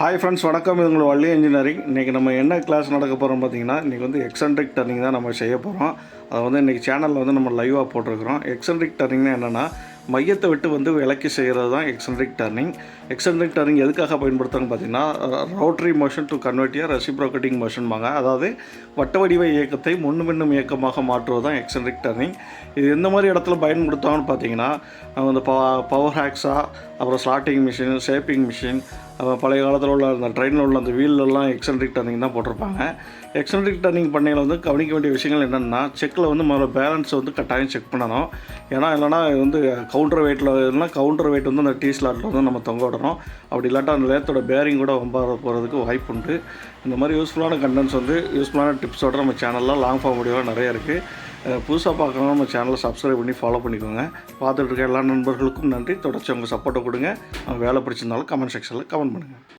Hi friends வணக்கம். இது உங்கள் வள்ளி இன்ஜினியரிங் இன்றைக்கி நம்ம என்ன கிளாஸ் நடக்க போகிறோம் பார்த்தீங்கன்னா இன்றைக்கி வந்து எக்ஸன்ட்ரிக் டர்னிங் தான் நம்ம செய்ய போகிறோம் அதை வந்து இன்றைக்கி சேனலில் வந்து நம்ம லைவாக போட்டிருக்கிறோம். எக்ஸன்ட்ரிக் டர்னிங்னா என்னென்னா மையத்தை விட்டு வந்து விலக்கி செய்கிறது தான் எக்ஸன்ட்ரிக் டர்னிங் எக்ஸன்ட்ரிக் டர்னிங் எதுக்காக பயன்படுத்துறாங்க பார்த்தீங்கன்னா ரோட்ரி மோஷன் டு கன்வெர்ட்டியா ரெசிப்ரோகேட்டிங் மோஷன்பாங்க அதாவது வட்ட வடிவ இயக்கத்தை முன்னும் இயக்கமாக மாற்றுவது தான் எக்ஸன்ட்ரிக் டர்னிங் இது எந்த மாதிரி இடத்துல பயன்படுத்தாங்கன்னு பார்த்தீங்கன்னா நம்ம இந்த பவர் ஹேக்ஸா அப்புறம் ஸ்லாட்டிங் மிஷின் ஷேப்பிங் மிஷின் பழைய காலத்தில் உள்ள அந்த ட்ரெயினில் உள்ள அந்த வீல்லெல்லாம் எக்ஸன்ட்ரிக் டர்னிங் தான் போட்டிருப்பாங்க. எக்ஸன்ட்ரிக் டர்னிங் பண்ணையில் வந்து கவனிக்க வேண்டிய விஷயங்கள் என்னென்னா செக்கில் வந்து முதல்ல பேலன்ஸ் வந்து கட்டாயம் செக் பண்ணணும். ஏன்னா இல்லைனா இது வந்து கவுண்டர் வெயிட்டில் இல்லைனா கவுண்டர் வெயிட் வந்து அந்த டீ ஸ்லாட்டில் வந்து நம்ம தொங்க விடணும். அப்படி இல்லாட்டா அந்த லேத்தோட பேரிங் கூட வம்பார போகிறதுக்கு வாய்ப்பு உண்டு இந்த மாதிரி யூஸ்ஃபுல்லான கண்டென்ட்ஸ் வந்து யூஸ்ஃபுல்லான டிப்ஸோட நம்ம சேனலில் லாங் ஃபார்ம் முடிவாக நிறைய இருக்குது புதுசாக பார்க்கணும் நம்ம சேனலை சப்ஸ்கிரைப் பண்ணி ஃபாலோ பண்ணிக்கோங்க. பார்த்துட்டு இருக்க எல்லா நண்பர்களுக்கும் நன்றி. தொடர்ச்சி உங்கள் சப்போர்ட்டை கொடுங்க. வேலை பிடிச்சிருந்தாலும் கமெண்ட் செக்ஷனில் கமெண்ட் பண்ணுங்கள்